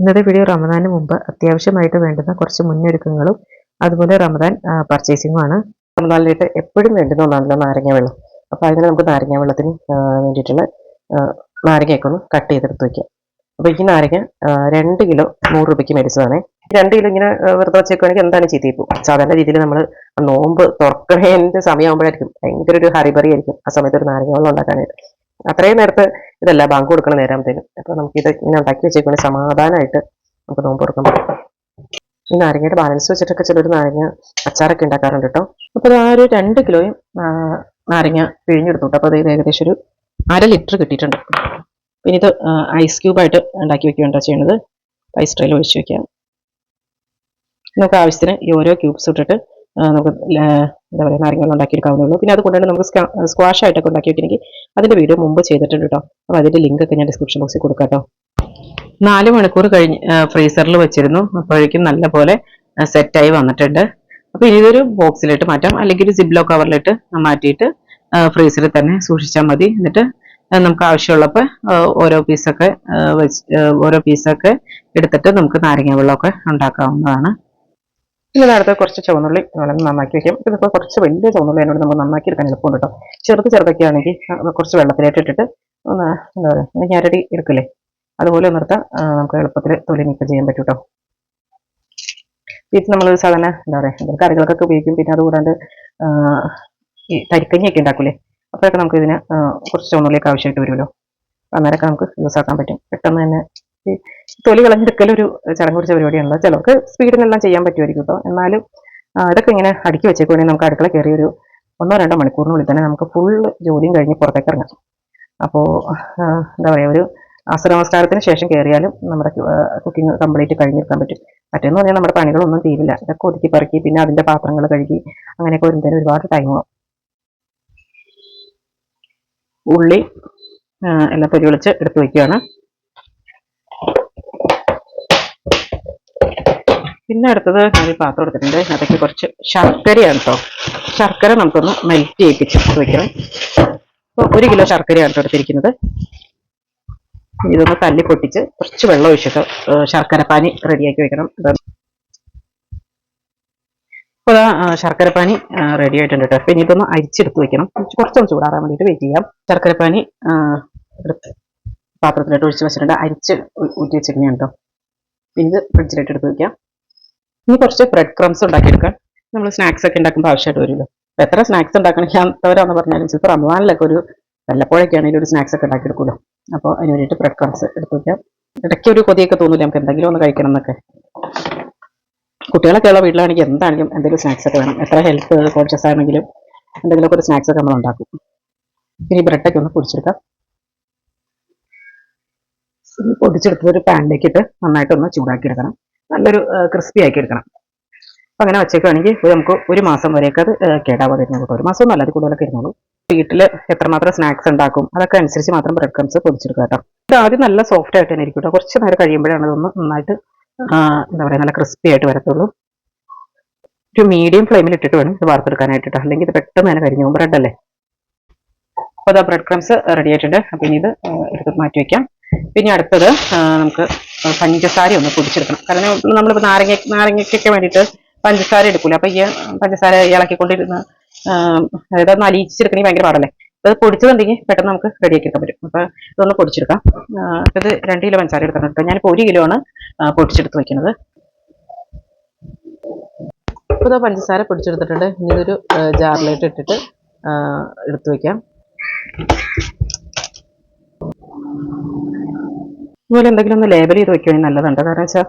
ഇന്നത്തെ വീഡിയോ റമദാന് മുമ്പ് അത്യാവശ്യമായിട്ട് വേണ്ടുന്ന കുറച്ച് മുന്നൊരുക്കങ്ങളും അതുപോലെ റമദാൻ പർച്ചേസിങ്ങും ആണ് റമദാനിലായിട്ട് എപ്പോഴും വേണ്ടുന്ന ഒന്നാണല്ലോ നാരങ്ങ വെള്ളം. അപ്പോൾ അതിന് നമുക്ക് നാരങ്ങ വെള്ളത്തിന് വേണ്ടിയിട്ടുള്ള നാരങ്ങയൊക്കെ ഒന്ന് കട്ട് ചെയ്തെടുത്ത് വയ്ക്കാം അപ്പോൾ ഈ നാരങ്ങ രണ്ട് കിലോ നൂറ് രൂപയ്ക്ക് മേടിച്ചതാണ്. രണ്ട് കിലോ ഇങ്ങനെ വെറുതെ വെച്ചേക്കുവാണെങ്കിൽ എന്താണ് ചീത്തയിപ്പോൾ സാധാരണ രീതിയിൽ നമ്മൾ നോമ്പ് തുറക്കണേന്റെ സമയമാകുമ്പോഴായിരിക്കും ഭയങ്കര ഒരു ഹറിബറി ആയിരിക്കും ആ സമയത്ത് ഒരു നാരങ്ങ വെള്ളം ഉണ്ടാക്കാനായിട്ട്. അത്രയും നേരത്ത് ഇതല്ല ബാങ്ക് കൊടുക്കണ നേരാകുമ്പോഴത്തേനും അപ്പോൾ നമുക്ക് ഇത് ഇങ്ങനെ ഉണ്ടാക്കി വെച്ചേക്കുവാണെങ്കിൽ സമാധാനമായിട്ട് നമുക്ക് നോമ്പ് തുറക്കാൻ പറ്റും. ഈ നാരങ്ങയുടെ ബാലൻസ് വെച്ചിട്ടൊക്കെ ചിലർ നാരങ്ങ അച്ചാറൊക്കെ ഉണ്ടാക്കാറുണ്ട് കേട്ടോ. അപ്പോൾ ആ ഒരു രണ്ട് കിലോയും നാരങ്ങ പിഴിഞ്ഞെടുത്തു കേട്ടോ അപ്പോൾ ഇത് ഏകദേശം ഒരു അര ലിറ്റർ കിട്ടിയിട്ടുണ്ട്. പിന്നെ ഇത് ഐസ് ക്യൂബായിട്ട് ഉണ്ടാക്കി വെക്കുകയാണ് ചെയ്യുന്നത് ഐസ് ട്രേയിൽ ഒഴിച്ച് വെക്കാം നമുക്ക് ആവശ്യത്തിന് ഈ ഓരോ ക്യൂബ്സ് ഇട്ടിട്ട് നമുക്ക് എന്താ പറയുക നാരങ്ങ ഉണ്ടാക്കിയെടുക്കാവുന്നേ ഉള്ളൂ. പിന്നെ അത് കൊണ്ടുതന്നെ നമുക്ക് സ്ക്വാഷ് ആയിട്ടൊക്കെ ഉണ്ടാക്കി വെക്കണമെങ്കിൽ അതിന്റെ വീഡിയോ മുമ്പ് ചെയ്തിട്ടുണ്ട് കേട്ടോ. അപ്പോൾ അതിന്റെ ലിങ്ക് ഒക്കെ ഞാൻ ഡിസ്ക്രിപ്ഷൻ ബോക്സിൽ കൊടുക്കാം കേട്ടോ. നാല് മണിക്കൂർ കഴിഞ്ഞ് ഫ്രീസറിൽ വെച്ചിരുന്നു. അപ്പോഴേക്കും നല്ലപോലെ സെറ്റായി വന്നിട്ടുണ്ട്. അപ്പോൾ ഇനി ഇതൊരു ബോക്സിലിട്ട് മാറ്റാം. അല്ലെങ്കിൽ ഒരു സിബ്ലോ കവറിലിട്ട് മാറ്റിയിട്ട് ഫ്രീസറിൽ തന്നെ സൂക്ഷിച്ചാൽ മതി. എന്നിട്ട് നമുക്ക് ആവശ്യമുള്ളപ്പോൾ ഓരോ പീസൊക്കെ വെച്ച് ഓരോ പീസൊക്കെ എടുത്തിട്ട് നമുക്ക് നാരങ്ങ വെള്ളമൊക്കെ ഉണ്ടാക്കാവുന്നതാണ്. ഇനി നേരത്തെ കുറച്ച് ചുവന്നുള്ളി വളരെ നന്നാക്കി വെക്കും. ഇതിപ്പോൾ കുറച്ച് വലിയ ചുവന്നുള്ളി അതിനോട് നമുക്ക് നന്നാക്കി എടുക്കാൻ എളുപ്പമുണ്ട് കേട്ടോ. ചെറുത് ചെറുതൊക്കെ ആണെങ്കിൽ കുറച്ച് വെള്ളത്തിലേക്ക് ഇട്ടിട്ട് ഒന്ന് എന്താ പറയുക ഞാരടി എടുക്കില്ലേ? അതുപോലെ നിർത്താൻ നമുക്ക് എളുപ്പത്തിൽ തൊലി നീക്കം ചെയ്യാൻ പറ്റും കേട്ടോ. വീട്ടിൽ നമ്മൾ സാധാരണ എന്താ പറയുക കറികൾക്കൊക്കെ ഉപയോഗിക്കും. പിന്നെ അതുകൂടാണ്ട് ഈ തരിക്കഞ്ഞിയൊക്കെ ഉണ്ടാക്കൂലേ? അപ്പോഴൊക്കെ നമുക്ക് ഇതിന് കുറച്ച് ചുവന്നുള്ളിയൊക്കെ ആവശ്യമായിട്ട് വരുമല്ലോ. അന്നേരമൊക്കെ നമുക്ക് യൂസ് ആക്കാൻ പറ്റും. പെട്ടെന്ന് തന്നെ തൊലി കളഞ്ഞെടുക്കൽ ഒരു ചടങ്ങ് കുറിച്ച പരിപാടിയാണല്ലോ. ചിലർക്ക് സ്പീഡിനെല്ലാം ചെയ്യാൻ പറ്റുമായിരിക്കും കേട്ടോ എന്നാലും ഇതൊക്കെ ഇങ്ങനെ അടുക്കി വെച്ചേക്കുവാണെങ്കിൽ നമുക്ക് അടുക്കള കയറി ഒരു ഒന്നോ രണ്ടോ മണിക്കൂറിനുള്ളിൽ തന്നെ നമുക്ക് ഫുൾ ജോലിയും കഴിഞ്ഞ് പുറത്തേക്ക് ഇറങ്ങാം. അപ്പോൾ എന്താ പറയുക ഒരു ആശ്രമസ്കാരത്തിന് ശേഷം കയറിയാലും നമ്മുടെ കുക്കിംഗ് കംപ്ലീറ്റ് കഴിഞ്ഞിരിക്കാൻ പറ്റും. മറ്റേന്ന് പറഞ്ഞാൽ നമ്മുടെ പണികളൊന്നും തീരില്ല. ഇതൊക്കെ ഒതുക്കി പറക്കി പിന്നെ അതിന്റെ പാത്രങ്ങൾ കഴുകി അങ്ങനെയൊക്കെ വരുന്നതിന് ഒരുപാട് ടൈം ആവും. ഉള്ളി എല്ലാം തൊലി എടുത്ത് വയ്ക്കുകയാണ് പിന്നെ അടുത്തത് ഞാൻ പാത്രം എടുത്തിട്ടുണ്ട്. അതൊക്കെ കുറച്ച് ശർക്കരയാണ് കേട്ടോ ശർക്കര നമുക്കൊന്ന് മെൽറ്റ് ചെയ്യിപ്പിച്ച് വെക്കണം. അപ്പോൾ ഒരു കിലോ ശർക്കരയാണ് കേട്ടോ എടുത്തിരിക്കുന്നത്. ഇതൊന്ന് തല്ലി പൊട്ടിച്ച് കുറച്ച് വെള്ളം ഒഴിച്ചിട്ട് ശർക്കര ശർക്കരപ്പാനി റെഡിയാക്കി വെക്കണം. അപ്പോൾ അതാ ശർക്കരപ്പാനി റെഡി ആയിട്ടുണ്ട് കേട്ടോ പിന്നെ ഇതൊന്ന് അരിച്ചെടുത്ത് വെക്കണം. കുറച്ച് കുറച്ചൊന്ന് ചൂടാറാൻ വേണ്ടിയിട്ട് വെയിറ്റ് ചെയ്യാം. ശർക്കരപ്പാനി എടുത്ത് പാത്രത്തിലോട്ട് ഒഴിച്ച് വെച്ചിട്ടുണ്ട്. അരിച്ച് ഊറ്റി വെച്ചിരിക്കുകയാണ് കേട്ടോ പിന്നെ ഇത് ഫ്രിഡ്ജിലോട്ട് എടുത്ത് വെക്കാം. ഇനി കുറച്ച് ബ്രെഡ് ക്രംസ് ഉണ്ടാക്കിയെടുക്കാൻ നമ്മൾ സ്നാക്സ് ഒക്കെ ഉണ്ടാക്കുമ്പോൾ ആവശ്യമായിട്ട് വരുമല്ലോ. അപ്പോൾ എത്ര സ്നാക്സ് ഉണ്ടാക്കണമെന്ന് പറഞ്ഞാലും ചിലപ്പോൾ റമദാനിലൊക്കെ ഒരു വല്ലപ്പോഴൊക്കെ ആണെങ്കിലും ഒരു സ്നാക്സ് ഒക്കെ ഉണ്ടാക്കിയെടുക്കുമല്ലോ അപ്പോൾ അതിന് വേണ്ടിയിട്ട് ബ്രെഡ് ക്രംസ് എടുത്ത് വയ്ക്കാം ഇടയ്ക്ക് ഒരു കൊതിയൊക്കെ തോന്നില്ല നമുക്ക് എന്തെങ്കിലും ഒന്ന് കഴിക്കണം എന്നൊക്കെ. കുട്ടികളൊക്കെ ഉള്ള വീട്ടിലാണെങ്കിൽ എന്താണെങ്കിലും എന്തെങ്കിലും സ്നാക്സ് ഒക്കെ വേണം. എത്ര ഹെൽത്ത് കോൺഷ്യസ് ആണെങ്കിലും എന്തെങ്കിലുമൊക്കെ ഒരു സ്നാക്സ് ഒക്കെ നമ്മൾ ഉണ്ടാക്കും ഇനി ബ്രെഡൊക്കെ ഒന്ന് പൊടിച്ചെടുക്കാം. ഇനി പൊടിച്ചെടുത്തത് ഒരു പാനിലേക്ക് ഇട്ട് നന്നായിട്ടൊന്ന് ചൂടാക്കി എടുക്കണം നല്ലൊരു ക്രിസ്പി ആക്കി എടുക്കണം അപ്പം അങ്ങനെ വെച്ചേക്കുകയാണെങ്കിൽ നമുക്ക് ഒരു മാസം വരെയൊക്കെ അത് കേടാവാതെ ഇരുന്നു കേട്ടോ. ഒരു മാസം ഒന്നും അത് കൂടുതലൊക്കെ ഇരുന്നോളൂ. വീട്ടിൽ എത്രമാത്രം സ്നാക്സ് ഉണ്ടാക്കും അതൊക്കെ അനുസരിച്ച് മാത്രം ബ്രെഡ് ക്രംസ് പൊതിച്ചെടുക്കുക കേട്ടോ. ഇത് ആദ്യം നല്ല സോഫ്റ്റ് ആയിട്ട് തന്നെ ഇരിക്കും കേട്ടോ. കുറച്ച് നേരം കഴിയുമ്പോഴാണ് ഇതൊന്ന് നന്നായിട്ട് എന്താ പറയുക നല്ല ക്രിസ്പി ആയിട്ട് വരത്തുള്ളൂ. ഒരു മീഡിയം ഫ്ലെയിമിൽ ഇട്ടിട്ട് വേണം ഇത് വാർത്തെടുക്കാനായിട്ട് അല്ലെങ്കിൽ ഇത് പെട്ടെന്ന് തന്നെ കരിഞ്ഞു ബ്രെഡ് അല്ലേ? അപ്പോൾ അതാ ബ്രെഡ് ക്രംസ് റെഡി ആയിട്ടുണ്ട്. അപ്പം ഇനി ഇത് എടുത്ത് മാറ്റി വയ്ക്കാം പിന്നെ അടുത്തത് നമുക്ക് പഞ്ചസാര ഒന്ന് പൊടിച്ചെടുക്കണം കാരണം നമ്മളിപ്പോൾ നാരങ്ങ നാരങ്ങയ്ക്കൊക്കെ വേണ്ടിയിട്ട് പഞ്ചസാര എടുക്കൂല. അപ്പം ഈ പഞ്ചസാര ഇളക്കിക്കൊണ്ടിരുന്ന് അതായത് ഒന്ന് അലിയിച്ചെടുക്കണമെങ്കിൽ ഭയങ്കര പാടല്ലേ. അപ്പോൾ അത് പൊടിച്ചതുണ്ടെങ്കിൽ പെട്ടെന്ന് നമുക്ക് റെഡിയാക്കി എടുക്കാൻ പറ്റും. അപ്പോൾ ഇതൊന്ന് പൊടിച്ചെടുക്കാം. ഇത് രണ്ട് കിലോ പഞ്ചസാര എടുക്കണം. കേട്ടോ ഞാനിപ്പോൾ ഒരു കിലോ ആണ് പൊടിച്ചെടുത്ത് വയ്ക്കുന്നത് ഇപ്പോൾ ഇതാ പഞ്ചസാര പൊടിച്ചെടുത്തിട്ടുണ്ട്. ഇനി ഇതൊരു ജാറിലേക്ക് ഇട്ടിട്ട് എടുത്തു വയ്ക്കാം ഇതുപോലെ എന്തെങ്കിലും ഒന്ന് ലേബൽ ചെയ്ത് വെക്കുകയാണെങ്കിൽ നല്ലതുണ്ട്. കാരണം വെച്ചാൽ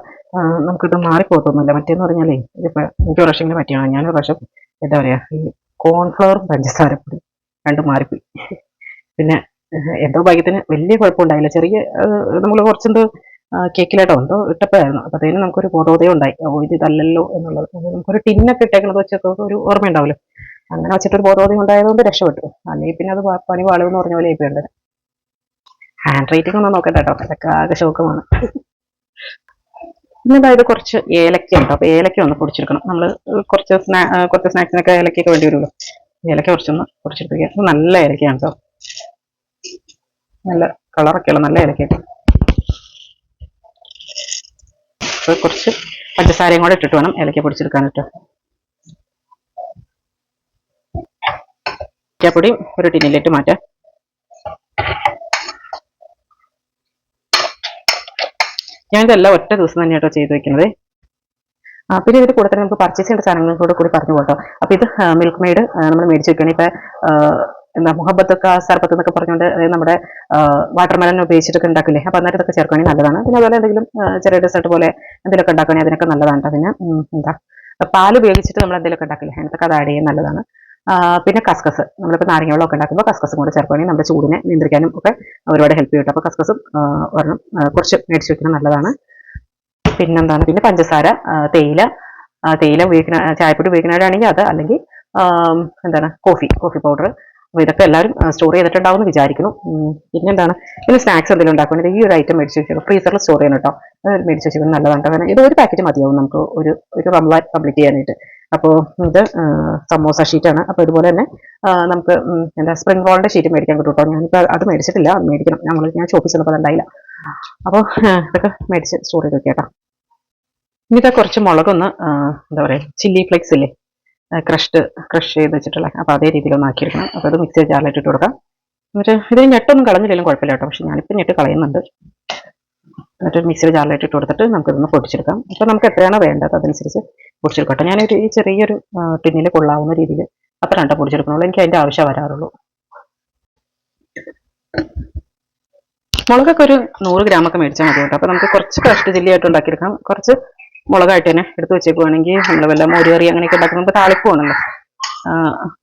നമുക്കിത് മാറിപ്പോകത്തൊന്നുമില്ല മറ്റേന്ന് പറഞ്ഞാലേ ഇതിപ്പോൾ എനിക്ക് പ്രാവശ്യം പറ്റിയാണ് ഞാൻ പ്രാവശ്യം എന്താ പറയുക ഈ കോൺഫ്ലവറും പഞ്ചസാരപ്പൊടി രണ്ടും മാറിപ്പോയി. പിന്നെ എന്തോ ഭാഗ്യത്തിന് വലിയ കുഴപ്പമുണ്ടായില്ല. ചെറിയ നമ്മൾ കുറച്ചെന്തോ കേക്കിലായിട്ടോ എന്തോ ഇട്ടപ്പോഴായിരുന്നു. അപ്പോൾ അപ്പോഴത്തേനും നമുക്കൊരു ബോധോദയം ഉണ്ടായി. ഓ ഇത് ഇതല്ലല്ലോ എന്നുള്ളത്. നമുക്കൊരു ടിന്നൊക്കെ ഇട്ടേക്കുന്നത് വെച്ചൊക്കെ ഒരു ഓർമ്മയുണ്ടാവില്ല. അങ്ങനെ വെച്ചിട്ടൊരു ബോധോദയം ഉണ്ടായതുകൊണ്ട് രക്ഷപ്പെട്ടു. അല്ലെങ്കിൽ പിന്നെ അത് പണി എന്ന് പറഞ്ഞ പോലെ ആയിപ്പോയി ഹാൻഡ് റൈറ്റിംഗ് ഒന്നും നോക്കണ്ട കേട്ടോ. അതൊക്കെ ആകെ ശോകമാണ്. പിന്നെ അതായത് കുറച്ച് ഏലക്ക ഉണ്ട്? അപ്പോൾ ഏലക്ക ഒന്ന് പൊടിച്ചെടുക്കണം. നമ്മൾ കുറച്ച് സ്നാ കുറച്ച് സ്നാക്സിനൊക്കെ ഏലക്കൊക്കെ വേണ്ടി വരുമല്ലോ. ഏലക്ക കുറച്ചൊന്ന് പൊടിച്ചെടുത്ത് അത് നല്ല ഏലക്കയാണ് കേട്ടോ. നല്ല കളറൊക്കെയുള്ള നല്ല അപ്പോൾ കുറച്ച് പഞ്ചസാരയും കൂടെ ഇട്ടിട്ട് വേണം ഏലക്ക പൊടിച്ചെടുക്കാൻ കേട്ടോ. ഏലക്കാപ്പൊടി ഒരു ടിന്നിലിട്ട് മാറ്റാം. ഞാനിതെല്ലാം ഒറ്റ ദിവസം തന്നെ കേട്ടോ ചെയ്ത് വെക്കുന്നത്. പിന്നെ ഇതിന്റെ കൂടെ തന്നെ നമുക്ക് പർച്ചേസ് ചെയ്യേണ്ട കൂടെ കൂടി പറഞ്ഞു പോട്ടോ അപ്പൊ ഇത് മിൽക്ക് മെയ്ഡ് നമ്മൾ മേടിച്ച് വെക്കുകയാണ്. ഇപ്പൊ എന്താ മുഹബത്തൊക്കെ സർബത്ത് എന്നൊക്കെ പറഞ്ഞുകൊണ്ട് നമ്മുടെ വാട്ടർമെലൻ ഉപയോഗിച്ചിട്ടൊക്കെ ഉണ്ടാക്കില്ലേ? അപ്പൊ അന്നേരം ഇതൊക്കെ ചേർക്കുകയാണെങ്കിൽ നല്ലതാണ്. പിന്നെ അതുപോലെ എന്തെങ്കിലും ചെറിയ ഡെസേർട്ട് പോലെ എന്തെങ്കിലുമൊക്കെ ഉണ്ടാക്കുകയാണെങ്കിൽ അതിനൊക്കെ നല്ലതാണ്. പിന്നെ എന്താ പാൽ ഉപയോഗിച്ചിട്ട് നമ്മൾ എന്തെങ്കിലുമൊക്കെ ഉണ്ടാക്കില്ലേ? അതിനൊക്കെ അത് ആഡ് ചെയ്യാൻ നല്ലതാണ്. പിന്നെ കസ്കസ്. നമ്മളിപ്പോൾ നാരങ്ങ വെള്ളമൊക്കെ ഉണ്ടാക്കുമ്പോൾ കസ്കസും കൂടെ ചേർക്കുകയാണെങ്കിൽ നമ്മുടെ ചൂടിനെ നിയന്ത്രിക്കാനും ഒക്കെ ഒരുപാട് ഹെൽപ്പ് ചെയ്യും അപ്പോൾ കസ്കസും ഒരെണ്ണം കുറച്ച് മേടിച്ച് വെക്കുന്നത് നല്ലതാണ്. പിന്നെന്താണ്? പിന്നെ പഞ്ചസാര തേയില തേയില ഉപയോഗിക്കുന്ന ചായപ്പൊടി ഉപയോഗിക്കുന്നവരാണെങ്കിൽ അത് അല്ലെങ്കിൽ എന്താണ് കോഫി കോഫി പൗഡർ. അപ്പോൾ ഇതൊക്കെ എല്ലാവരും സ്റ്റോർ ചെയ്തിട്ടുണ്ടാവും എന്ന് വിചാരിക്കുന്നു. പിന്നെ പിന്നെന്താണ്? പിന്നെ സ്നാക്സ് എന്തെങ്കിലും ഉണ്ടാക്കുകയാണെങ്കിൽ ഈ ഒരു ഐറ്റം മേടിച്ച് വെച്ചേക്കും. ഫ്രീസറിൽ സ്റ്റോർ ചെയ്യണം കേട്ടോ. മേടിച്ച് വെച്ചേക്കുന്നത് നല്ലതാണ്. കാരണം ഇത് ഒരു പാക്കറ്റ് മതിയാവും നമുക്ക് ഒരു ഒരു റംലാൻ കംപ്ലീറ്റ് ചെയ്യാനായിട്ട്. അപ്പോൾ ഇത് സമോസ ഷീറ്റാണ്. അപ്പോൾ ഇതുപോലെ തന്നെ നമുക്ക് എന്താ സ്പ്രിംഗ് റോളിന്റെ ഷീറ്റ് മേടിക്കാൻ കിട്ടും കേട്ടോ ഞാനിപ്പോൾ അത് മേടിച്ചിട്ടില്ല അത് മേടിക്കണം. ഞങ്ങൾ ഞാൻ ഷോപ്പിൽ ചെന്നപ്പോൾ ഉണ്ടായില്ല. അപ്പോൾ ഇതൊക്കെ മേടിച്ച് സ്റ്റോർ ചെയ്ത് വെക്കാം കേട്ടോ ഇനിയിതാ കുറച്ച് മുളകൊന്ന് എന്താ പറയുക ചില്ലി ഫ്ലേക്സ് ഇല്ലേ ക്രഷ്ഡ് ക്രഷ് ചെയ്ത് വെച്ചിട്ടുള്ള അപ്പോൾ അതേ രീതിയിലൊന്ന് ആക്കിയെടുക്കണം. അപ്പോൾ അത് മിക്സി ജാറിലിട്ടിട്ട് കൊടുക്കാം. എന്നിട്ട് ഇതിന് ഞെട്ടൊന്നും കളഞ്ഞില്ലെങ്കിലും കുഴപ്പമില്ല കേട്ടോ. പക്ഷെ ഞാനിപ്പോൾ ഞെട്ട് കളയുന്നുണ്ട്. എന്നിട്ട് മിക്സിയിൽ ജാറിലായിട്ട് ഇട്ട് കൊടുത്തിട്ട് നമുക്കിതൊന്ന് പൊടിച്ചെടുക്കാം അപ്പോൾ നമുക്ക് എത്രയാണോ വേണ്ടത് അതനുസരിച്ച് പൊടിച്ചെടുക്കട്ടെ ഞാനൊരു ഈ ചെറിയൊരു ടിന്നിൽ കൊള്ളാവുന്ന രീതിയിൽ അത്ര രണ്ട പൊടിച്ചെടുക്കണുള്ളൂ. എനിക്ക് അതിന്റെ ആവശ്യം വരാറുള്ളൂ. മുളകൊക്കെ ഒരു നൂറ് ഗ്രാമൊക്കെ മേടിച്ചാൽ മതി കേട്ടോ. അപ്പോൾ നമുക്ക് കുറച്ച് കഷ്ടി ജില്ലയായിട്ട് ഉണ്ടാക്കിയെടുക്കാം. കുറച്ച് മുളകായിട്ട് തന്നെ എടുത്ത് വെച്ചേക്കുവാണെങ്കിൽ നമ്മൾ വല്ല മോരുകറി അങ്ങനെയൊക്കെ ഉണ്ടാക്കുമ്പോൾ നമുക്ക്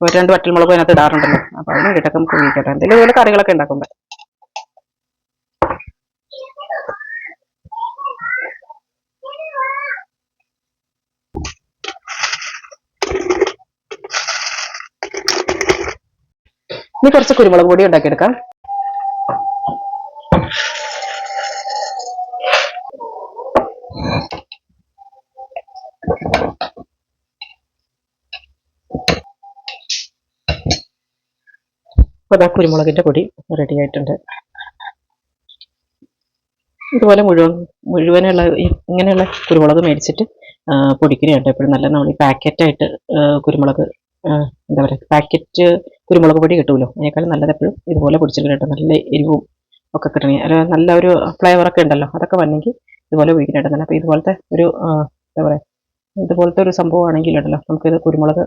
ഒരു രണ്ട് വറ്റൽ മുളകും അതിനകത്ത് ഇടാറുണ്ടല്ലോ. അപ്പോൾ അതിന് കിട്ടൊക്കെ നമുക്ക് ഉപയോഗിക്കട്ടെ എന്തെങ്കിലും ഇതുപോലെ കറികളൊക്കെ ഉണ്ടാക്കുമ്പോൾ. ഇനി കുറച്ച് കുരുമുളക് പൊടി ഉണ്ടാക്കിയെടുക്കാം. അപ്പോൾ അതാ കുരുമുളകിന്റെ പൊടി റെഡി ആയിട്ടുണ്ട്. ഇതുപോലെ മുഴുവൻ മുഴുവനുള്ള ഇങ്ങനെയുള്ള കുരുമുളക് മേടിച്ചിട്ട് ആ, പൊടിക്കുന്നതുണ്ട് എപ്പോഴും നല്ല നമ്മൾ ഈ പാക്കറ്റായിട്ട് കുരുമുളക് എന്താ പറയുക പാക്കറ്റ് കുരുമുളക് പൊടി കിട്ടുമല്ലോ അതിനേക്കാളും നല്ലത് എപ്പോഴും ഇതുപോലെ പൊടിച്ചിട്ട് നല്ല എരിവും ഒക്കെ കിട്ടണേ. അല്ല നല്ല ഒരു ഫ്ലേവറൊക്കെ ഉണ്ടല്ലോ അതൊക്കെ വന്നെങ്കിൽ ഇതുപോലെ ഉപയോഗിക്കാനായിട്ട് നല്ല അപ്പോൾ ഇതുപോലത്തെ ഒരു എന്താ പറയുക ഇതുപോലത്തെ ഒരു സംഭവമാണെങ്കിൽ ഉണ്ടല്ലോ നമുക്കിത് കുരുമുളക്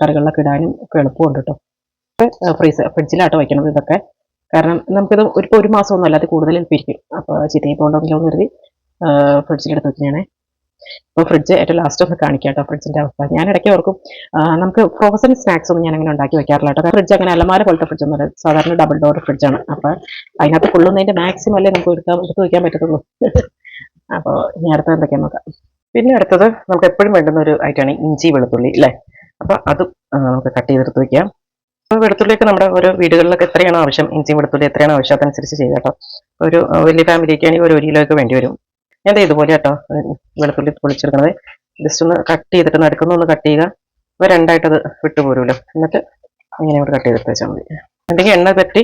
കറികളിലൊക്കെ ഇടാനും ഒക്കെ എളുപ്പമുണ്ട് കേട്ടോ. ഫ്രീസ് ഫ്രിഡ്ജിലാട്ടോ വയ്ക്കണത് ഇതൊക്കെ. കാരണം നമുക്കിത് ഒരു ഒരു മാസമൊന്നും അല്ലാതെ കൂടുതൽ പിരിക്കും അപ്പോൾ ചീത്തയിൽ പോകണമെങ്കിലോ കരുതി ഫ്രിഡ്ജിലെടുത്ത് വെക്കുന്നതാണേ അപ്പോൾ ഫ്രിഡ്ജ് ഏറ്റവും ലാസ്റ്റ് ഒന്ന് കാണിക്കാം കേട്ടോ ഫ്രിഡ്ജിന്റെ അവസ്ഥ. ഞാൻ ഇടയ്ക്ക് ഓർക്കും നമുക്ക് ഫ്രോസൺ സ്നാക്സ് ഒന്നും ഞാൻ അങ്ങനെ ഉണ്ടാക്കി വെക്കാറില്ല കേട്ടോ ഫ്രിഡ്ജ് അങ്ങനെ അലമാര പോലത്തെ ഫ്രിഡ്ജ് ഒന്നുമല്ല. സാധാരണ ഡബിൾ ഡോർ ഫ്രിഡ്ജാണ് അപ്പോൾ അതിനകത്ത് കൊള്ളുന്നതിന്റെ മാക്സിമം അല്ലേ നമുക്ക് എടുക്കാൻ എടുത്ത് വയ്ക്കാൻ പറ്റത്തുള്ളൂ. അപ്പോൾ ഇനി അടുത്തത് എന്തൊക്കെയാന്ന് നോക്കാം. പിന്നെ അടുത്തത് നമുക്ക് എപ്പോഴും വേണ്ടുന്ന ഒരു ഐറ്റമാണ് ഇഞ്ചി വെളുത്തുള്ളി അല്ലേ അപ്പോൾ അത് നമുക്ക് കട്ട് ചെയ്തെടുത്ത് വയ്ക്കാം അപ്പോൾ വെളുത്തുള്ളിയൊക്കെ നമ്മുടെ ഓരോ വീടുകളിലൊക്കെ എത്രയാണോ ആവശ്യം ഇഞ്ചിയും വെളുത്തുള്ളി എത്രയാണോ ആവശ്യം അതനുസരിച്ച് ചെയ്യുക കേട്ടോ ഒരു വലിയ ഫാമിലിക്ക് ആണെങ്കിൽ ഒരു ഒരു കിലോ ഒക്കെ വേണ്ടി വരും. ഞാൻ ഇതുപോലെ കേട്ടോ വെളുത്തുള്ളി പൊളിച്ചെടുക്കുന്നത്. ജസ്റ്റ് ഒന്ന് കട്ട് ചെയ്തിട്ട് നടുക്കുന്ന ഒന്ന് കട്ട് ചെയ്യുക. രണ്ടായിട്ട് രണ്ടായിട്ടത് വിട്ടു പോരുമല്ലോ. എന്നിട്ട് ഇങ്ങനെ കൂടെ കട്ട് ചെയ്തിട്ട് വെച്ചാൽ മതി. എന്തെങ്കിലും എണ്ണ പറ്റി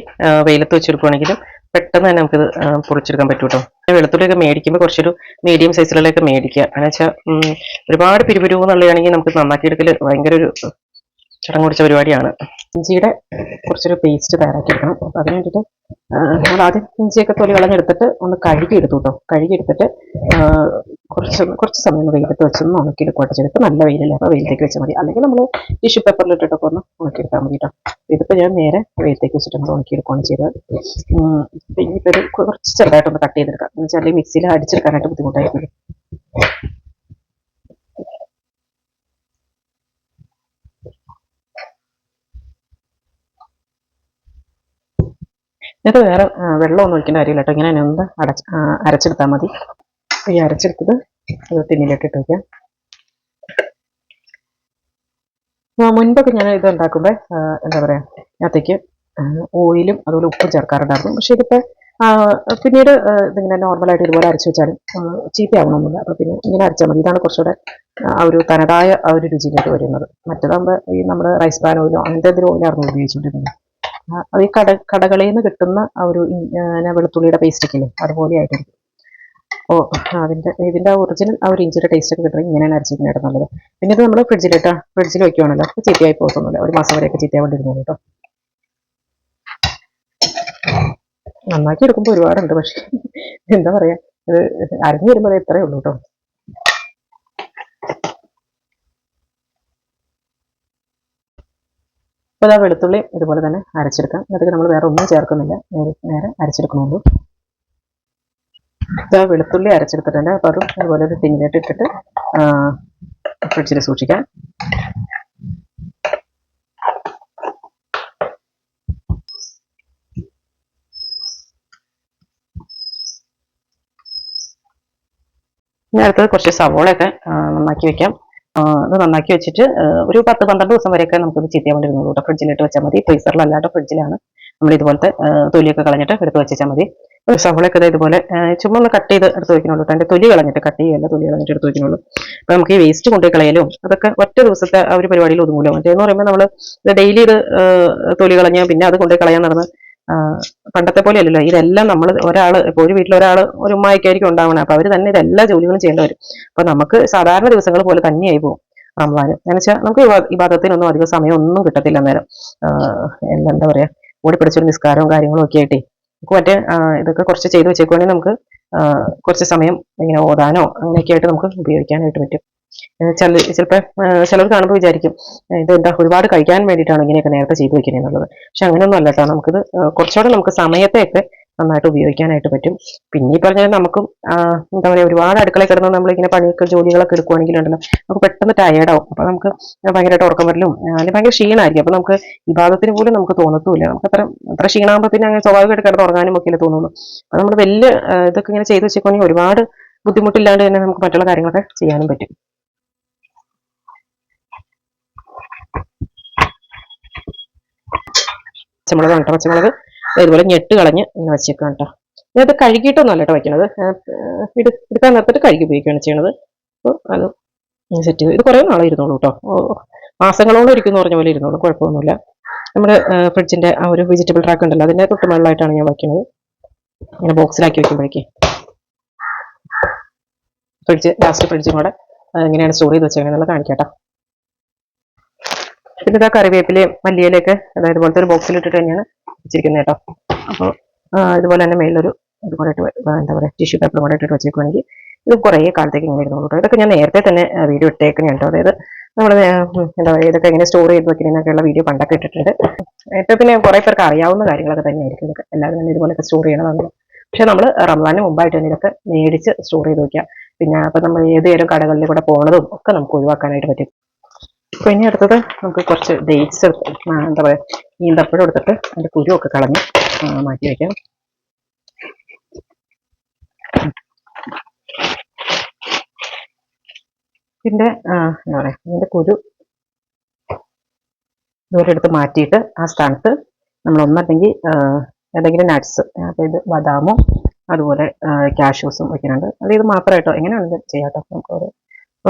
വെയിലത്ത് വെച്ചെടുക്കുവാണെങ്കിലും പെട്ടെന്ന് തന്നെ നമുക്കിത് പൊളിച്ചെടുക്കാൻ പറ്റും കേട്ടോ വെളുത്തുള്ളിയൊക്കെ മേടിക്കുമ്പോൾ കുറച്ചൊരു മീഡിയം സൈസിലുള്ളതൊക്കെ മേടിക്കുക. എന്നുവെച്ചാൽ ഒരുപാട് പിരിപിരിവ് എന്നുള്ളതാണെങ്കിൽ നമുക്ക് നന്നാക്കിയെടുക്കൽ ഭയങ്കര ഒരു ചടങ്ങ് കുടിച്ച പരിപാടിയാണ്. ഇഞ്ചിയുടെ കുറച്ചൊരു പേസ്റ്റ് തയ്യാറാക്കിയെടുക്കണം. അപ്പോൾ അതിന് വേണ്ടിയിട്ട് നമ്മൾ ആദ്യം ഇഞ്ചിയൊക്കെ തൊലി കളഞ്ഞെടുത്തിട്ട് ഒന്ന് കഴുകി എടുത്തു കേട്ടോ കഴുകി എടുത്തിട്ട് ആ, കുറച്ച് കുറച്ച് സമയം വെയിലത്ത് വെച്ചൊന്ന് ഉണക്കിയെടുക്കുകയൊക്കെ ചെയ്തിട്ട് നല്ല വെയിലല്ലേ? അപ്പോൾ വെയിലത്തേക്ക് വെച്ചാൽ മതി. അല്ലെങ്കിൽ നമ്മൾ ടിഷ്യൂ പേപ്പറിലിട്ടിട്ടൊക്കെ ഒന്ന് ഉണക്കിയെടുക്കാൻ മതി കേട്ടോ ഇതിപ്പോൾ ഞാൻ നേരെ വെയിലത്തേക്ക് വെച്ചിട്ട് നമ്മൾ ഉണക്കിയെടുക്കുകയാണ് ചെയ്തത്. ഇപ്പം ഇനിയിപ്പോൾ ഇത് കുറച്ച് ചെറുതായിട്ടൊന്ന് കട്ട് ചെയ്തെടുക്കാം. എന്ന് വെച്ചാൽ മിക്സിയിൽ അടിച്ചെടുക്കാനായിട്ട് ബുദ്ധിമുട്ടായിരിക്കും ഇത് വേറെ വെള്ളം വെള്ളമൊന്നും ഒഴിക്കേണ്ട കാര്യമില്ല കേട്ടോ. ഇങ്ങനെ ഒന്ന് അടച്ച് അരച്ചെടുത്താൽ മതി. ഈ അരച്ചെടുത്തത് അത് തിന്നിലേക്ക് ഇട്ട് വയ്ക്കാം മുൻപൊക്കെ ഞാൻ ഇത് ഉണ്ടാക്കുമ്പോൾ എന്താ പറയുക അതിനകത്തേക്ക് ഓയിലും അതുപോലെ ഉപ്പും ചേർക്കാറുണ്ടായിരുന്നു. പക്ഷേ ഇതിപ്പോൾ പിന്നീട് ഇതിങ്ങനെ നോർമലായിട്ട് ഇതുപോലെ അരച്ച് വെച്ചാലും ആ, ചീത്തയാവണമെന്നില്ല. അപ്പോൾ പിന്നെ ഇങ്ങനെ അരച്ചാൽ മതി. ഇതാണ് കുറച്ചുകൂടെ ആ ഒരു തനതായ ആ ഒരു രുചിയിലേക്ക് വരുന്നത്. മറ്റേതാകുമ്പോൾ ഈ നമ്മുടെ റൈസ് പാൻ ഓയിലോ അങ്ങനത്തെ എന്തെങ്കിലും ഓയിലായിരുന്നു ഉപയോഗിച്ചുകൊണ്ടിരുന്നത്. അത് ഈ കട കടകളിൽ നിന്ന് കിട്ടുന്ന ഒരു വെളുത്തുള്ളിയുടെ പേസ്റ്റ് ഒക്കെ ഇല്ലേ? അതുപോലെ ആയിട്ടിരിക്കും ഓ അതിന്റെ ഇതിന്റെ ഒറിജിനൽ ആ ഒരു ഇഞ്ചിയുടെ ടേസ്റ്റ് ഒക്കെ കിട്ടണമെങ്കിൽ ഇങ്ങനെയാണ് അരച്ചിരിക്കുന്നത് നല്ലത്. പിന്നെ ഇത് നമ്മൾ ഫ്രിഡ്ജിലിട്ടാ ഫ്രിഡ്ജിൽ വെക്കുവാണല്ലോ. അപ്പോൾ ചീത്തയായി പോകത്തൊന്നുമില്ല. ഒരു മാസം വരെയൊക്കെ ചീത്തയാവേണ്ടിരുന്നു കേട്ടോ. നന്നാക്കി എടുക്കുമ്പോൾ ഒരുപാടുണ്ട് പക്ഷേ എന്താ പറയാ ഇത് അരഞ്ഞു വരുമ്പോൾ അത് ഇത്രയേ ഉള്ളൂ കേട്ടോ. അപ്പോൾ ആ വെളുത്തുള്ളി ഇതുപോലെ തന്നെ അരച്ചെടുക്കാം. എന്നിട്ട് നമ്മൾ വേറെ ഒന്നും ചേർക്കുന്നില്ല. നേരെ നേരെ അരച്ചെടുക്കണുള്ളൂ ആ വെളുത്തുള്ളി അരച്ചെടുത്തിട്ടുണ്ട്. അപ്പോൾ അതും അതുപോലെ ഒരു ടിന്നിലിട്ട് ഇട്ടിട്ട് ഫ്രിഡ്ജിൽ സൂക്ഷിക്കാം. ഇനി അടുത്തത് കുറച്ച് സവോളയൊക്കെ നന്നാക്കി വെക്കാം. ഇത് നന്നാക്കി വെച്ചിട്ട് ഒരു പത്ത് പന്ത്രണ്ട് ദിവസം വരെയൊക്കെ നമുക്കിത് ചെയ്യാൻ വേണ്ടി ഇരുന്നുള്ളൂ കേട്ടോ ഫ്രിഡ്ജിലിട്ട് വെച്ചാൽ മതി. ഫ്രീസറിലല്ലാണ്ട് ഫ്രിഡ്ജിലാണ് നമ്മൾ ഇതുപോലത്തെ തൊലിയൊക്കെ കളഞ്ഞിട്ട് എടുത്ത് വെച്ചാൽ മതി. ഒരു സവളയൊക്കെ ഇതുപോലെ ചുമ്മാ ഒന്ന് കട്ട് ചെയ്ത് എടുത്ത് വയ്ക്കണുള്ളൂ അതിന്റെ തൊലി കളഞ്ഞിട്ട് കട്ട് ചെയ്യല്ല തൊലി കളഞ്ഞിട്ട് എടുത്ത് വയ്ക്കണുള്ളൂ. അപ്പൊ നമുക്ക് ഈ വേസ്റ്റ് കൊണ്ടുപോയി കളയലും അതൊക്കെ ഒറ്റ ദിവസത്തെ ആ ഒരു പരിപാടിയിൽ ഒതുങ്ങൂലോ. മറ്റേന്ന് പറയുമ്പോൾ നമ്മൾ ഡെയിലി ഇത് തൊലി കളഞ്ഞ് പിന്നെ അത് കൊണ്ടുപോയി കളയാൻ നടന്ന് പണ്ടത്തെ പോലെ അല്ലല്ലോ ഇതെല്ലാം നമ്മൾ ഒരാൾ ഇപ്പോൾ ഒരു വീട്ടിൽ ഒരാൾ ഒരു ഉമ്മായിക്കായിരിക്കും ഉണ്ടാവണം. അപ്പൊ അവർ തന്നെ ഇതെല്ലാ ജോലികളും ചെയ്യേണ്ടി വരും. അപ്പൊ നമുക്ക് സാധാരണ ദിവസങ്ങൾ പോലെ തന്നെയായി പോകും റംസാൻ എന്ന് വെച്ചാൽ നമുക്ക് വിവാദത്തിനൊന്നും അധികം സമയം ഒന്നും കിട്ടത്തില്ല ആഹ് എന്താ എന്താ പറയാ ഓടി പിടിച്ചൊരു നിസ്കാരവും കാര്യങ്ങളും ഒക്കെ ആയിട്ടേ നമുക്ക് മറ്റേ ഇതൊക്കെ കുറച്ച് ചെയ്ത് വെച്ചേക്കുവാണെങ്കിൽ നമുക്ക് കുറച്ച് സമയം ഇങ്ങനെ ഓതാനോ അങ്ങനെയൊക്കെ ആയിട്ട് നമുക്ക് ഉപയോഗിക്കാനായിട്ട് പറ്റും. ചില ചിലപ്പോൾ ചിലർ കാണുമ്പോൾ വിചാരിക്കും ഏഹ് ഇത് എന്താ ഒരുപാട് കഴിക്കാൻ വേണ്ടിയിട്ടാണ് ഇങ്ങനെയൊക്കെ നേരത്തെ ചെയ്തു വെക്കുന്നത് എന്നുള്ളത്. പക്ഷെ അങ്ങനെയൊന്നും അല്ല കേട്ടോ നമുക്കിത് കുറച്ചുകൂടെ നമുക്ക് സമയത്തെയൊക്കെ നന്നായിട്ട് ഉപയോഗിക്കാനായിട്ട് പറ്റും. പിന്നെ ഈ പറഞ്ഞാൽ നമുക്കും എന്താ പറയുക ഒരുപാട് അടുക്കളയിൽ കിടന്ന് നമ്മളിങ്ങനെ പണിയൊക്കെ ജോലികളൊക്കെ എടുക്കുവാണെങ്കിലുണ്ടല്ലോ നമുക്ക് പെട്ടെന്ന് ടയേർഡാവും അപ്പൊ നമുക്ക് ഭയങ്കരമായിട്ട് ഉറക്കം വരലും അല്ലെങ്കിൽ ഭയങ്കര ക്ഷീണമായിരിക്കും. അപ്പൊ നമുക്ക് വിവാദത്തിന് പോലും നമുക്ക് തോന്നത്തുമില്ല. നമുക്ക് അത്ര അത്ര ക്ഷീണമാകുമ്പോൾ പിന്നെ അങ്ങനെ സ്വാഭാവികമായിട്ട് കിടന്ന് ഉറങ്ങാനും ഒക്കെ തോന്നുള്ളൂ. അപ്പൊ നമ്മൾ വലിയ ഇതൊക്കെ ഇങ്ങനെ ചെയ്ത് വെച്ചേക്കുവാണെങ്കിൽ ഒരുപാട് ബുദ്ധിമുട്ടില്ലാണ്ട് തന്നെ നമുക്ക് മറ്റുള്ള കാര്യങ്ങളൊക്കെ ചെയ്യാനും പറ്റും. പച്ചമുളക് കേട്ടോ പച്ചമുളക്. ഇതുപോലെ ഞെട്ട് കളഞ്ഞ് ഇങ്ങനെ വെച്ചേക്കാം കേട്ടോ. ഇത് കഴുകിയിട്ടൊന്നും അല്ല കേട്ടോ ഇത് എടുക്കാൻ നിർത്തിട്ട് കഴുകി ഉപയോഗിക്കുകയാണ് ചെയ്യണത്. അപ്പോൾ അത് സെറ്റ് ചെയ്ത് ഇത് കുറേ നാളെ ഇരുന്നോളൂ കേട്ടോ. മാസങ്ങളോളം ഇരിക്കുന്നു പറഞ്ഞ പോലെ ഇരുന്നോളൂ. കുഴപ്പമൊന്നുമില്ല. നമ്മുടെ ഫ്രിഡ്ജിന്റെ ആ ഒരു വെജിറ്റബിൾ ട്രാക്ക് ഉണ്ടല്ലോ അതിന്റെ തൊട്ട് മുകളിലായിട്ടാണ് ഞാൻ വയ്ക്കുന്നത് ഇങ്ങനെ ബോക്സിലാക്കി വെക്കുമ്പോഴേക്ക്. ഫ്രിഡ്ജ് ലാസ്റ്റ് ഫ്രിഡ്ജും കൂടെ എങ്ങനെയാണ് സ്റ്റോർ ചെയ്ത് വെച്ചേക്കുന്നത് കാണിക്കാട്ടോ പിന്നെ ഇതാ കറിവേപ്പിലയും മല്ലിയിലൊക്കെ അതായത് പോലത്തെ ഒരു ബോക്സിൽ ഇട്ടിട്ട് തന്നെയാണ് വെച്ചിരിക്കുന്നത് കേട്ടോ. അപ്പോൾ ഇതുപോലെ തന്നെ മേലൊരു ഇതുപോലെ ഇട്ട് എന്താ പറയുക ടിഷ്യൂ പേപ്പർ കൂടെ ഇട്ടിട്ട് വെച്ചേക്കുവാണെങ്കിൽ ഇത് കുറേ കാലത്തേക്ക് ഇങ്ങനെ ഇരുന്നു കേട്ടോ. ഇതൊക്കെ ഞാൻ നേരത്തെ തന്നെ വീഡിയോ ഇട്ടേക്കുന്ന കേട്ടോ. അതായത് നമ്മൾ എന്താ പറയുക ഇതൊക്കെ ഇങ്ങനെ സ്റ്റോർ ചെയ്ത് വെക്കുന്നതിനൊക്കെയുള്ള വീഡിയോ പണ്ടൊക്കെ ഇട്ടിട്ടുണ്ട്. ഇപ്പം പിന്നെ കുറേ പേർക്ക് അറിയാവുന്ന കാര്യങ്ങളൊക്കെ തന്നെയായിരിക്കും ഇതൊക്കെ. എല്ലാവരും തന്നെ ഇതുപോലെയൊക്കെ സ്റ്റോർ ചെയ്യണമെന്നുള്ളത് പക്ഷേ നമ്മൾ റംസാനിന് മുമ്പായിട്ട് തന്നെ ഇതൊക്കെ മേടിച്ച് സ്റ്റോർ ചെയ്ത് വെക്കാം പിന്നെ അപ്പം നമ്മൾ ഏത് നേരം കടകളിൽ കൂടെ പോകുന്നതും ഒക്കെ നമുക്ക് ഒഴിവാക്കാനായിട്ട് പറ്റും. അപ്പോൾ ഇനി അടുത്തത് നമുക്ക് കുറച്ച് ഡേറ്റ്സ് എന്താ പറയുക ഈന്തപ്പഴം എടുത്തിട്ട് അതിന്റെ കുരുവൊക്കെ കളഞ്ഞ് മാറ്റി വയ്ക്കാം ആ, എന്താ പറയുക ഇതിന്റെ കുരു ഇതുവരെ എടുത്ത് മാറ്റിയിട്ട് ആ സ്ഥാനത്ത് നമ്മൾ ഒന്നല്ലെങ്കിൽ ഏതെങ്കിലും നട്ട്സ് അപ്പോൾ ഇത് ബദാമും അതുപോലെ കാഷ്യൂസും വെക്കുന്നുണ്ട് അത് ഇത് മാത്രമായിട്ടോ എങ്ങനെയാണെങ്കിലും ചെയ്യാട്ടോ നമുക്ക് ഇപ്പോൾ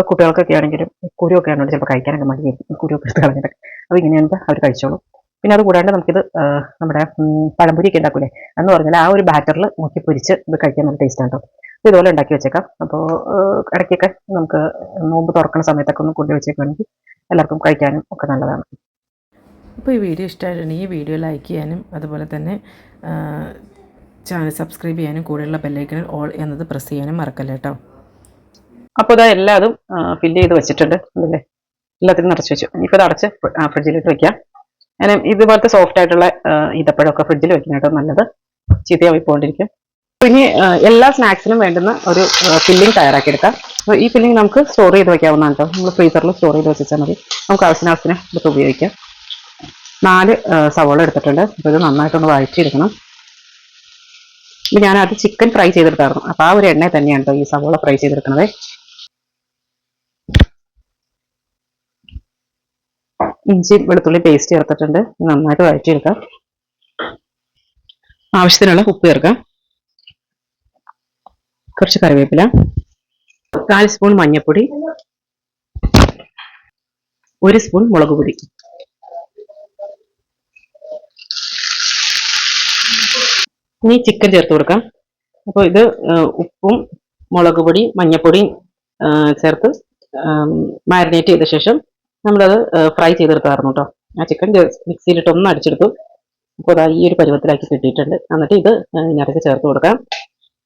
കുട്ടികൾക്കൊക്കെ ആണെങ്കിലും കുരുവൊക്കെ ആണെങ്കിൽ ചിലപ്പോൾ കഴിക്കാനൊക്കെ മടിയായിരിക്കും. കുരുവൊക്കെ എടുത്ത് കളഞ്ഞിട്ടൊക്കെ അപ്പോൾ ഇങ്ങനെയാകുമ്പോൾ അവർ കഴിച്ചോളും. പിന്നെ അത് കൂടാണ്ട് നമുക്കിത് നമ്മുടെ പഴംപൊരിയൊക്കെ ഉണ്ടാക്കൂലേ? എന്ന് പറഞ്ഞാൽ ആ ഒരു ബാറ്ററിൽ മുക്കി പൊരിച്ച് ഇത് കഴിക്കാൻ നല്ല ടേസ്റ്റ് ആണ് കേട്ടോ ഇതുപോലെ ഉണ്ടാക്കി വെച്ചേക്കാം. അപ്പോൾ ഇടയ്ക്കൊക്കെ നമുക്ക് നോമ്പ് തുറക്കുന്ന സമയത്തൊക്കെ ഒന്ന് കൊണ്ടു വെച്ചേക്കുകയാണെങ്കിൽ എല്ലാവർക്കും കഴിക്കാനും ഒക്കെ നല്ലതാണ്. അപ്പോൾ ഈ വീഡിയോ ഇഷ്ടമായിട്ടുണ്ടെങ്കിൽ ഈ വീഡിയോ ലൈക്ക് ചെയ്യാനും അതുപോലെ തന്നെ ചാനൽ സബ്സ്ക്രൈബ് ചെയ്യാനും കൂടെയുള്ള ബെല്ലൈക്കണിൽ ഓൾ എന്നത് പ്രസ് ചെയ്യാനും മറക്കല്ല കേട്ടോ അപ്പോൾ ഇതാ എല്ലാതും ഫില്ല് ചെയ്ത് വെച്ചിട്ടുണ്ട്. അതല്ലേ എല്ലാത്തിനും നിറച്ച് വെച്ചു. ഇനിയിപ്പോൾ ഇത് അടച്ച് ഫ്രിഡ്ജിലിട്ട് വെക്കാം. ഞാൻ ഇതുപോലത്തെ സോഫ്റ്റ് ആയിട്ടുള്ള ഈത്തപ്പഴമൊക്കെ ഫ്രിഡ്ജിൽ വെക്കണം കേട്ടോ നല്ലത്. ചീത്തയായി പോകൊണ്ടിരിക്കും ഇനി എല്ലാ സ്നാക്സിനും വേണ്ടുന്ന ഒരു ഫില്ലിംഗ് തയ്യാറാക്കി എടുക്കാം. അപ്പോൾ ഈ ഫില്ലിംഗ് നമുക്ക് സ്റ്റോർ ചെയ്ത് വെക്കാവുന്നതാണ് കേട്ടോ. നമ്മൾ ഫ്രീസറിൽ സ്റ്റോർ ചെയ്ത് വെച്ചാൽ മതി. നമുക്ക് ആവശ്യത്തിന് എടുത്ത് ഉപയോഗിക്കാം. നാല് സവോള എടുത്തിട്ടുണ്ട്. അപ്പോൾ ഇത് നന്നായിട്ടൊന്ന് വഴറ്റിയെടുക്കണം. ഞാനത് ചിക്കൻ ഫ്രൈ ചെയ്തെടുത്തായിരുന്നു. അപ്പോൾ ആ ഒരു എണ്ണ തന്നെയാണ് കേട്ടോ ഈ സവോള ഫ്രൈ ചെയ്തെടുക്കുന്നത് ഇഞ്ചി വെളുത്തുള്ളി പേസ്റ്റ് ചേർത്തിട്ടുണ്ട്. നന്നായിട്ട് വഴറ്റിയെടുക്കാം. ആവശ്യത്തിനുള്ള ഉപ്പ് ചേർക്കാം. കുറച്ച് കറിവേപ്പില. കാൽ സ്പൂൺ മഞ്ഞൾപ്പൊടി ഒരു സ്പൂൺ മുളക് പൊടി. ഇനി ചിക്കൻ ചേർത്ത് കൊടുക്കാം. അപ്പോൾ ഇത് ഉപ്പും മുളക് പൊടി മഞ്ഞപ്പൊടിയും ചേർത്ത് മാരിനേറ്റ് ചെയ്ത ശേഷം നമ്മളത് ഫ്രൈ ചെയ്തെടുക്കാറുണ്ട് കേട്ടോ ആ ചിക്കൻ മിക്സിയിലിട്ട് ഒന്ന് അടിച്ചെടുത്തു. അപ്പോൾ അതാ ഈ ഒരു പരുവത്തിലാക്കി കിട്ടിയിട്ടുണ്ട്. എന്നിട്ട് ഇത് ഇതിനകത്ത് ചേർത്ത് കൊടുക്കാം.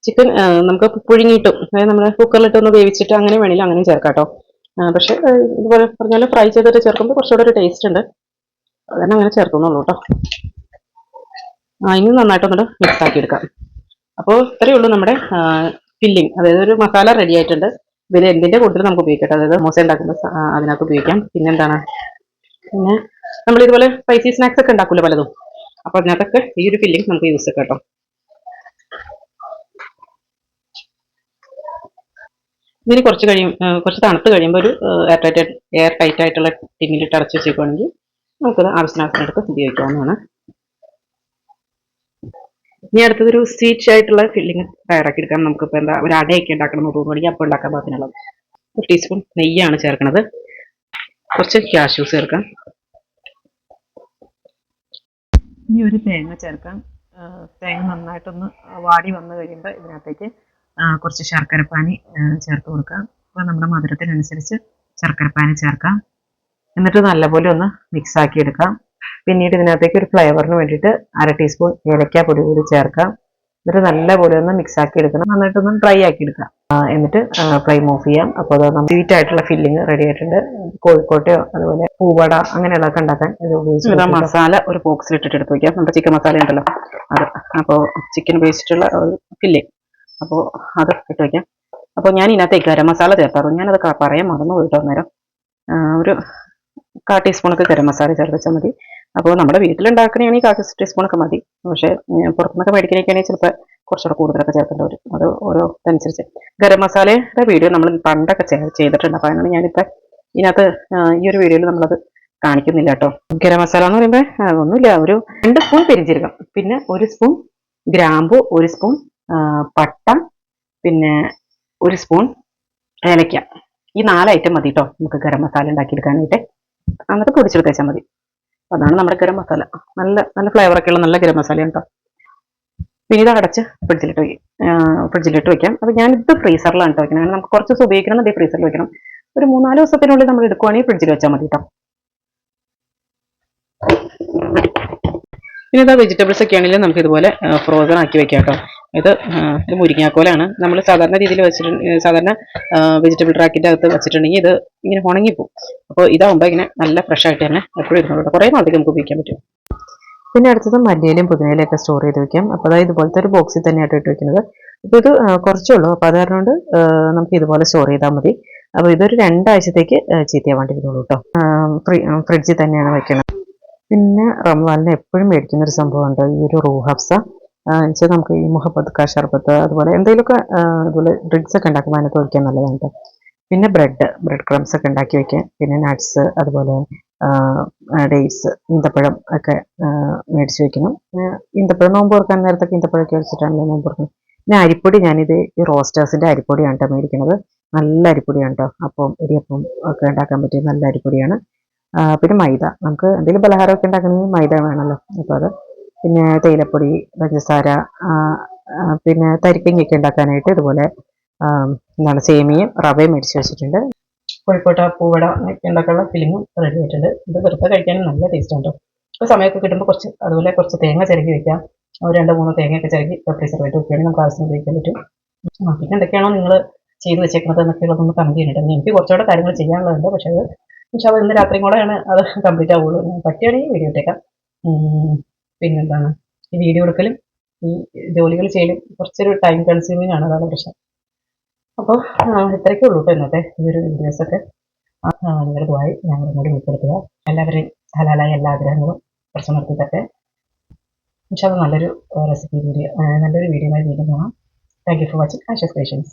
ചിക്കൻ നമുക്ക് പുഴുങ്ങിയിട്ടും അതായത് നമ്മൾ കുക്കറിലിട്ട് ഒന്ന് വേവിച്ചിട്ട് അങ്ങനെ വേണമെങ്കിൽ അങ്ങനെ ചേർക്കാം കേട്ടോ പക്ഷെ ഇതുപോലെ പറഞ്ഞാൽ ഫ്രൈ ചെയ്തിട്ട് ചേർക്കുമ്പോൾ കുറച്ചുകൂടെ ഒരു ടേസ്റ്റ് ഉണ്ട്. അതന്നെ അങ്ങനെ ചേർക്കുന്നുള്ളൂ കേട്ടോ ആ ഇനി നന്നായിട്ടൊന്നുകൂടെ മിക്സ് ആക്കി എടുക്കാം. അപ്പോൾ ഇത്രയേ ഉള്ളൂ നമ്മുടെ ഫില്ലിങ് അതായത് ഒരു മസാല റെഡി ആയിട്ടുണ്ട്. ഇതിൽ എന്തിന്റെ കൂടുതൽ നമുക്ക് ഉപയോഗിക്കാം അതായത് മോശ ഉണ്ടാക്കുമ്പോൾ സ- ആ, അതിനകത്ത് ഉപയോഗിക്കാം. പിന്നെന്താണ്? പിന്നെ നമ്മൾ ഇതുപോലെ സ്പൈസി സ്നാക്സ് ഒക്കെ ഉണ്ടാക്കില്ല പലതും. അപ്പോൾ അതിനകത്തൊക്കെ ഈ ഒരു ഫില്ലിംഗ് നമുക്ക് യൂസ് ചെയ്യാം കേട്ടോ. ഇതിന് കുറച്ച് കഴിയും കുറച്ച് തണുത്ത് കഴിയുമ്പോൾ ഒരു എയർ ടൈറ്റ് എയർ ടൈറ്റ് ആയിട്ടുള്ള ടിന്നിലിട്ട് അടച്ച് വെച്ചിരിക്കുകയാണെങ്കിൽ നമുക്കത് ആവശ്യത്തിനടുത്ത് ഉപയോഗിക്കാവുന്നതാണ്. ഇനി അടുത്തതൊരു സ്വീറ്റ് ആയിട്ടുള്ള ഫില്ലിങ് തയ്യാറാക്കി എടുക്കാം. നമുക്കിപ്പോൾ എന്താ ഒരു അടയൊക്കെ ഉണ്ടാക്കണം എന്ന് തോന്നുകയാണെങ്കിൽ അപ്പോൾ ഉണ്ടാക്കാൻ പാകത്തിനുള്ളത്. ഒരു ടീസ്പൂൺ നെയ്യാണ് ചേർക്കുന്നത്. കുറച്ച് ക്യാഷ്യൂസ് ചേർക്കാം. ഇനി ഒരു തേങ്ങ ചേർക്കാം. തേങ്ങ നന്നായിട്ടൊന്ന് വാടി വന്നു കഴിയുമ്പോൾ ഇതിനകത്തേക്ക് കുറച്ച് ശർക്കരപ്പാനി ചേർത്ത് കൊടുക്കാം. അപ്പോൾ നമ്മുടെ മധുരത്തിനനുസരിച്ച് ശർക്കരപ്പാനി ചേർക്കാം. എന്നിട്ട് നല്ലപോലെ ഒന്ന് മിക്സ് ആക്കി എടുക്കാം. പിന്നീട് ഇതിനകത്തേക്ക് ഒരു ഫ്ലേവറിന് വേണ്ടിയിട്ട് അര ടീസ്പൂൺ ഏലക്ക പൊടി കൂടി ചേർക്കാം. എന്നിട്ട് നല്ലപോലെ ഒന്ന് മിക്സ് ആക്കി എടുക്കണം. നന്നായിട്ടൊന്ന് ഡ്രൈ ആക്കി എടുക്കാം. എന്നിട്ട് ഫ്ലെയിം ഓഫ് ചെയ്യാം. അപ്പോൾ അത് സ്വീറ്റ് ആയിട്ടുള്ള ഫില്ലിങ് റെഡി ആയിട്ടുണ്ട്. കോഴിക്കോട്ടയോ അതുപോലെ പൂവട അങ്ങനെയുള്ളതൊക്കെ ഉണ്ടാക്കാൻ ഇത് ഉപയോഗിച്ചു മസാല ഒരു ബോക്സിൽ ഇട്ടിട്ട് എടുത്ത് വയ്ക്കാം നമ്മുടെ ചിക്കൻ മസാല ഉണ്ടല്ലോ. അത്. അപ്പോൾ ചിക്കൻ ഉപയോഗിച്ചിട്ടുള്ള ഒരു ഫില്ലിങ് അപ്പോൾ അത് ഇട്ട് വയ്ക്കാം അപ്പോൾ ഞാൻ ഇതിനകത്തേക്ക് ഗരം മസാല ചേർത്താറുണ്ട് ഞാനത് പറയാൻ മറന്നു പോയിട്ടോ അന്നേരം. ഒരു കാ ടീസ്പൂണൊക്കെ ഗരം മസാല ചേർത്ത് വെച്ചാൽ മതി. അപ്പോൾ നമ്മുടെ വീട്ടിലുണ്ടാക്കണമെങ്കിൽ കാക്കി ടീസ്പൂണൊക്കെ മതി. പക്ഷേ പുറത്തുനിന്നൊക്കെ മേടിക്കണേക്കാണെങ്കിൽ ചിലപ്പോൾ കുറച്ചുകൂടെ കൂടുതലൊക്കെ ചേർക്കേണ്ടി വരും അത് ഓരോ ഇതനുസരിച്ച്. ഗരം മസാലയുടെ വീഡിയോ നമ്മൾ പണ്ടൊക്കെ ചെയ്തിട്ടുണ്ട്. അപ്പോൾ അതിനാണ് ഞാനിപ്പോൾ ഇതിനകത്ത് ഈ ഒരു വീഡിയോയിൽ നമ്മളത് കാണിക്കുന്നില്ല കേട്ടോ. ഗരം മസാല എന്ന് പറയുമ്പോൾ ഒന്നുമില്ല. ഒരു രണ്ട് സ്പൂൺ പെരിഞ്ചീരകം. പിന്നെ ഒരു സ്പൂൺ ഗ്രാമ്പു ഒരു സ്പൂൺ പട്ട പിന്നെ ഒരു സ്പൂൺ ഏലക്ക. ഈ നാല് ഐറ്റം മതി കേട്ടോ. നമുക്ക് ഗരം മസാല ഉണ്ടാക്കിയെടുക്കാനായിട്ട്. എന്നിട്ട് പൊടിച്ചെടുത്തേച്ചാൽ മതി. അതാണ് നമ്മുടെ ഗരം മസാല. നല്ല നല്ല ഫ്ലേവറൊക്കെ ഉള്ള നല്ല ഗരം മസാലയാണ് കേട്ടോ. പിന്നെ ഇത് അടച്ച് ഫ്രിഡ്ജിലിട്ട് ഫ്രിഡ്ജിലിട്ട് വെക്കാം. അപ്പോൾ ഇത് ഫ്രീസറിലാണ് കേട്ടോ അങ്ങനെ നമുക്ക് കുറച്ച് ദിവസം ഉപയോഗിക്കണം അതേ ഫ്രീസറിൽ വെക്കണം. ഒരു മൂന്നാൽ ദിവസത്തിനുള്ളിൽ നമ്മൾ എടുക്കുവാണെങ്കിൽ ഫ്രിഡ്ജിൽ വെച്ചാൽ മതി കേട്ടോ പിന്നെ ഇതാ വെജിറ്റബിൾസ് ഒക്കെ ആണെങ്കിലും നമുക്ക് ഇതുപോലെ ഫ്രോസൺ ആക്കി വെക്കാം കേട്ടോ ഇത് ഇത് മുരിങ്ങാക്കോലാണ്. നമ്മൾ സാധാരണ രീതിയിൽ വെച്ചിട്ടുണ്ട് സാധാരണ വെജിറ്റബിൾ റാക്കിന്റെ അകത്ത് വെച്ചിട്ടുണ്ടെങ്കിൽ ഇത് ഇങ്ങനെ ഉണങ്ങിപ്പോവും. അപ്പോൾ ഇതാവുമ്പോൾ ഇങ്ങനെ നല്ല ഫ്രഷ് ആയിട്ട് തന്നെ എപ്പോഴും ഇരുന്നോളൂ കുറേ നാളത്തേക്ക് നമുക്ക് ഉപയോഗിക്കാൻ പറ്റും. പിന്നെ അടുത്തത് മല്ലിയിലും പുതിനയിലും ഒക്കെ സ്റ്റോർ ചെയ്ത് വെക്കാം. അപ്പോൾ അതായത് ഇതുപോലത്തെ ഒരു ബോക്സിൽ തന്നെയായിട്ട് ഇട്ട് വെക്കുന്നത്. അപ്പോൾ ഇത് കുറച്ചേ ഉള്ളൂ. അപ്പോൾ അത് നമുക്ക് ഇതുപോലെ സ്റ്റോർ ചെയ്താൽ മതി. അപ്പോൾ ഇതൊരു രണ്ടാഴ്ചത്തേക്ക് ചീത്തയാവാണ്ടിരുന്നുള്ളൂ കേട്ടോ ഫ്രിഡ്ജിൽ തന്നെയാണ് വെക്കുന്നത്. പിന്നെ റംവാലിനെ എപ്പോഴും മേടിക്കുന്ന ഒരു സംഭവമുണ്ട് ഈ ഒരു റൂ വെച്ചാൽ നമുക്ക് ഈ മുഹബത്ത് കാ അതുപോലെ എന്തെങ്കിലുമൊക്കെ അതുപോലെ ഡ്രിങ്ക്സ് ഒക്കെ ഉണ്ടാക്കുമ്പോൾ അതിനകത്ത് ഒഴിക്കാൻ നല്ലതാണ് പിന്നെ ബ്രെഡ് ബ്രെഡ് ക്രംസ് ഒക്കെ ഉണ്ടാക്കി വയ്ക്കാം പിന്നെ നട്ട്സ് അതുപോലെ ഡേറ്റ്സ് ഈന്തപ്പഴം ഒക്കെ മേടിച്ച് വെക്കണം. ഇന്തപ്പഴം നോമ്പ് ഓർക്കാൻ നേരത്തൊക്കെ ഈന്തപ്പഴമൊക്കെ വെച്ചിട്ടാണല്ലോ നോമ്പ് ഓർക്കുന്നത് പിന്നെ അരിപ്പൊടി ഞാനിത് ഈ റോസ്റ്റേഴ്സിന്റെ അരിപ്പൊടിയാണ് കേട്ടോ മേടിക്കുന്നത് നല്ല അരിപ്പൊടിയാണ് കേട്ടോ അപ്പം ഇടിയപ്പം ഒക്കെ ഉണ്ടാക്കാൻ പറ്റിയ നല്ല അരിപ്പൊടിയാണ്. പിന്നെ മൈദ. നമുക്ക് എന്തെങ്കിലും പലഹാരമൊക്കെ ഉണ്ടാക്കണമെങ്കിൽ മൈദ വേണമല്ലോ. അപ്പോൾ അത് പിന്നെ തേയിലപ്പൊടി പഞ്ചസാര പിന്നെ തരിക്കഞ്ഞൊക്കെ ഉണ്ടാക്കാനായിട്ട് ഇതുപോലെ എന്താണ് സേമിയയും റവയും മേടിച്ച് വെച്ചിട്ടുണ്ട്. കോഴിക്കോട്ട പൂവട ഉണ്ടാക്കാനുള്ള ഫിലിങ്ങും റെഡി ആയിട്ടുണ്ട്. ഇത് വെറുതെ കഴിക്കാനും നല്ല ടേസ്റ്റ് ഉണ്ട് ഇപ്പോൾ സമയമൊക്കെ കിട്ടുമ്പോൾ കുറച്ച് അതുപോലെ കുറച്ച് തേങ്ങ ചിരകി വെക്കാം. ഒരു രണ്ടോ മൂന്നോ തേങ്ങയൊക്കെ ചിരകി ഫ്രീസറിലായിട്ട് വെക്കുകയാണെങ്കിൽ നമുക്ക് ആവശ്യം ഉപയോഗിക്കാൻ പറ്റും. പിന്നെ എന്തൊക്കെയാണോ നിങ്ങൾ ചെയ്ത് വെച്ചേക്കുന്നത് എന്നൊക്കെയുള്ളതൊന്ന് കമന്റ് ചെയ്യണം എനിക്ക് കുറച്ചുകൂടെ കാര്യങ്ങൾ ചെയ്യാനുള്ളതുണ്ട്. പക്ഷേ അത് പക്ഷേ അത് ഇന്ന് രാത്രിയും കൂടെയാണ് അത് കംപ്ലീറ്റ് ആവുള്ളൂ. പറ്റുകയാണെങ്കിൽ വീഡിയോ ഇട്ടേക്കാം. പിന്നെന്താണ്? ഈ വീഡിയോ എടുക്കലും ഈ ജോലികൾ ചെയ്യലും കുറച്ചൊരു ടൈം കൺസ്യൂമിങ് ആണ് അതാണ് പ്രശ്നം. അപ്പോൾ ഇത്രയൊക്കെ ഉള്ളൂ കേട്ടോ ഇന്നത്തെ ഈ ഒരു വീഡിയോസൊക്കെ നിങ്ങളുടെ പോയി ഞങ്ങളും കൂടി ഉൾപ്പെടുത്തുക. എല്ലാവരെയും ഹലാലായ എല്ലാ ആഗ്രഹങ്ങളും കുറച്ച് നിർത്തി പക്ഷെ അത് നല്ലൊരു റെസിപ്പി വീഡിയോ നല്ലൊരു വീഡിയോ ആയി വീണ്ടും കാണാം. Thank you for watching Ashes creations